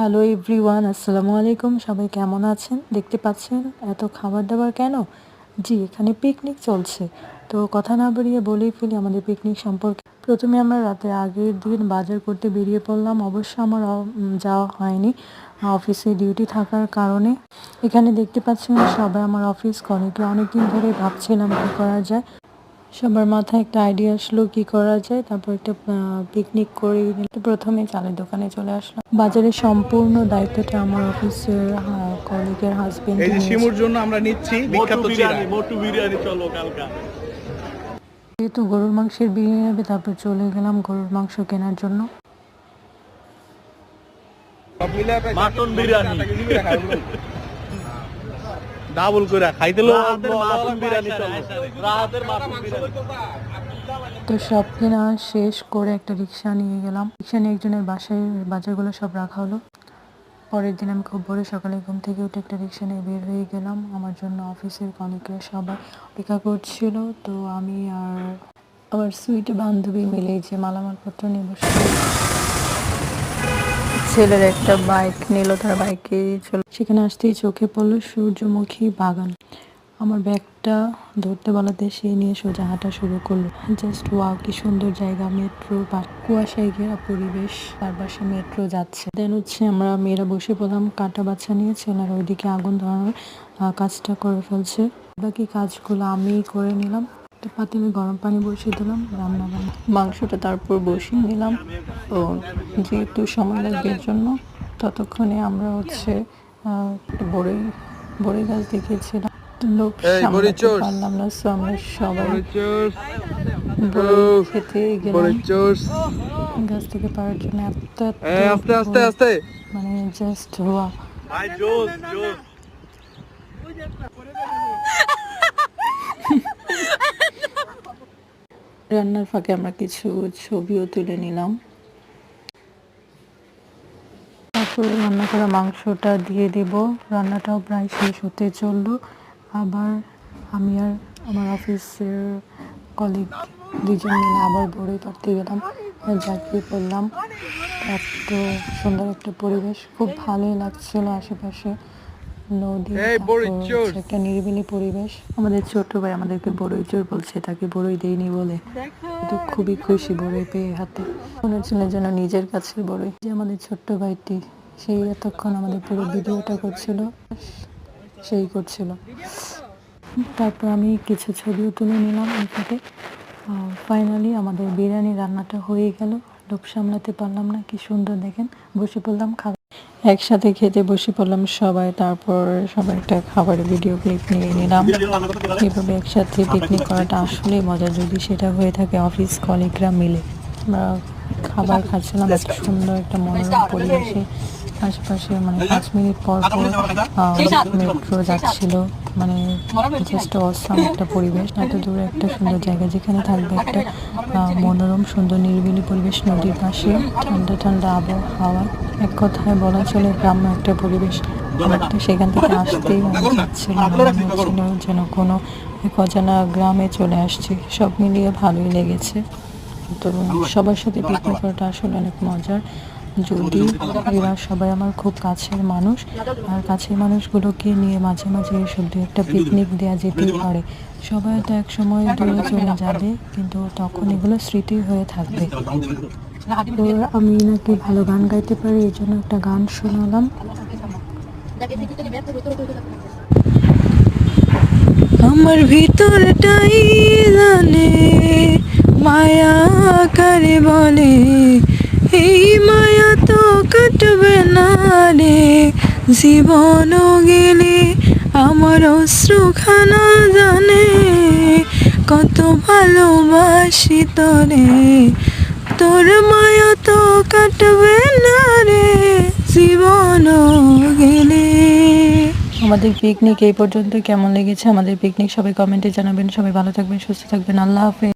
Hello everyone আসসালামু আলাইকুম সবাই কেমন আছেন? দেখতে পাচ্ছেন এত খাবার দাবার কেন? জি, এখানে পিকনিক চলছে। তো কথা না বেরিয়ে বলেই ফেলি আমাদের পিকনিক সম্পর্কে। প্রথমে আমরা রাতে আগের দিন বাজার করতে বেরিয়ে পড়লাম। অবশ্য আমার যাওয়া হয়নি। অফিসে ডিউটি থাকার কারণে। এখানে দেখতে পাচ্ছেন সবাই আমার অফিস কলিগরা অনেকদিন ধরে ভাবছিলাম কী করা যায়। সবার মাথায় একটা আইডিয়া আসলো কি করা যায় তারপর একটা পিকনিক করে তো প্রথমে চালের দোকানে চলে আসলাম। বাজারের সম্পূর্ণ দায়িত্বটা আমার অফিসের কলিগের হাজবেন্ড এই যে শিমুর জন্য আমরা নিচ্ছি বিখ্যাত বিরিয়ানি মোটু বিরিয়ানি চলো কালকা। যেহেতু গরুর মাংসের বিরিয়ানি হবে তারপর চলে গেলাম গরুর মাংস কেনার জন্য। মাটন বিরিয়ানি ডাবল করে খাইতে লো রাহাতের মাটন বিরিয়ানি চলো মাটন বিরিয়ানি। তো সব কেনা শেষ করে একটা রিক্সা নিয়ে গেলাম। রিক্সা নিয়ে একজনের বাসায় বাজারগুলো সব রাখা হলো। পরের দিন আমি খুব ভোরে সকালে ঘুম থেকে উঠে একটা রিক্সা নিয়ে বের হয়ে গেলাম। আমার জন্য অফিসের কলিগরা সবাই অপেক্ষা করছিল। তো আমি আর আমার সুইট বান্ধবী মিলে যে মালামালপত্র নিয়ে বসে ছেলের একটা বাইক নিল, তার বাইকে চলো সেখানে আসতেই চোখে পড়ল সূর্যমুখী বাগান। আমার ব্যাগটা ধরতে বলাতে সে নিয়ে সোজা হাঁটা শুরু করল। জাস্ট ওয়াও কি সুন্দর জায়গা মেট্রো বা কুয়াশায় ঘেরা পরিবেশ। তার পাশে মেট্রো যাচ্ছে। দেন হচ্ছে আমরা, মেয়েরা বসে পড়লাম, কাটা বাচ্চা নিয়ে ছেলেরা ওইদিকে আগুন ধরানোর কাজটা করে ফেলছে। বাকি কাজগুলো আমি করে নিলাম। একটা পাতিলে গরম পানি বসিয়ে দিলাম রান্না বান্না। মাংসটা তারপর বসিয়ে নিলাম। তো যেহেতু সময় লাগবে এর জন্য ততক্ষণে আমরা হচ্ছে বড়ই বড়ই গাছ দেখিয়েছিলাম। লোক পারলাম না সো আমরা সবাই খেতে গেলাম। গাছ থেকে পাওয়ার জন্য এত আস্তে আস্তে আস্তে। মানে জাস্ট হওয়া। রান্নার ফাঁকে আমরা কিছু ছবিও তুলে নিলাম। তারপরে রান্না করা মাংসটা দিয়ে দিব। রান্নাটাও প্রায় শেষ হতে চলল। আবার আমি আর আমার অফিসের কলিগ দুজন মিলে আবার বড়ি পাড়তে গেলাম ঝাঁপিয়ে পড়লাম। এত সুন্দর একটা পরিবেশ। খুব ভালোই লাগছিল আশেপাশে। নদী তারপর একটা নিরিবিলি পরিবেশ। আমাদের ছোট ভাই আমাদেরকে বড়ই চোর বলছে তাকে বড়ই দেয়নি বলে। তো খুবই খুশি বড়ই পেয়ে হাতে। নিজের কাছে বড়ই। যে আমাদের ছোট্ট ভাইটি সেই এতক্ষণ আমাদের পুরো ভিডিওটা করছিল সেই করছিল। তারপর আমি কিছু ছবিও তুলে নিলাম সাথে ফাইনালি আমাদের বিরিয়ানি রান্নাটা হয়ে গেল। লোক সামলাতে পারলাম না কি সুন্দর দেখেন। বসে পড়লাম খাবার একসাথে খেতে বসে পড়লাম সবাই, তারপর সবাই একটা খাবারের ভিডিও ক্লিপ নিয়ে নিলাম। এভাবে একসাথে পিকনিক করাটা আসলে মজা যদি সেটা হয়ে থাকে অফিস কলিগরা মিলে। খাবার খাচ্ছিলাম এত সুন্দর একটা মনোরম পরিবেশে। আশেপাশে মানে পাঁচ মিনিট পর পর মেট্রো যাচ্ছিল। মানে জাস্ট অসাম একটা পরিবেশ এত দূরে একটা সুন্দর জায়গা যেখানে থাকবে একটা আহ, মনোরম সুন্দর নিরিবিলি পরিবেশ নদীর পাশে। ঠান্ডা ঠান্ডা আবহাওয়া। এক কথায় বলা চলে গ্রাম্য একটা পরিবেশ। আমার তো সেখান থেকে আসতেই মনে মনে হচ্ছিল যেন কোনো এক অজানা গ্রামে চলে আসছি। সব মিলিয়ে ভালোই লেগেছে। তো সবার সাথে পিকনিক করাটা আসলে অনেক মজার। যদি এরা সবাই আমার খুব কাছের মানুষ, আর কাছের মানুষগুলোকে নিয়ে মাঝে মাঝে এসব দু একটা পিকনিক দেওয়া যেতেই পারে। সবাই তো এক সময় দূরে চলে যাবে, কিন্তু তখন এগুলো স্মৃতি হয়ে থাকবে। তো আমি নাকি ভালো গান গাইতে পারি, এই জন্য একটা গান শোনালাম। আমার ভিতরটাই জানে মায়া কারে বলে, এই মায়া তো কাটবে না রে। জীবন গেলে আমার অশ্রুখানা জানে, কত ভালোবাসি তোরে। তোর মায়া তো কাটবে না রে, জীবন গেলে। আমাদের পিকনিক এই পর্যন্ত। কেমন লেগেছে আমাদের পিকনিক সবাই কমেন্টে জানাবেন। সবাই ভালো থাকবেন, সুস্থ থাকবেন। আল্লাহ হাফেজ।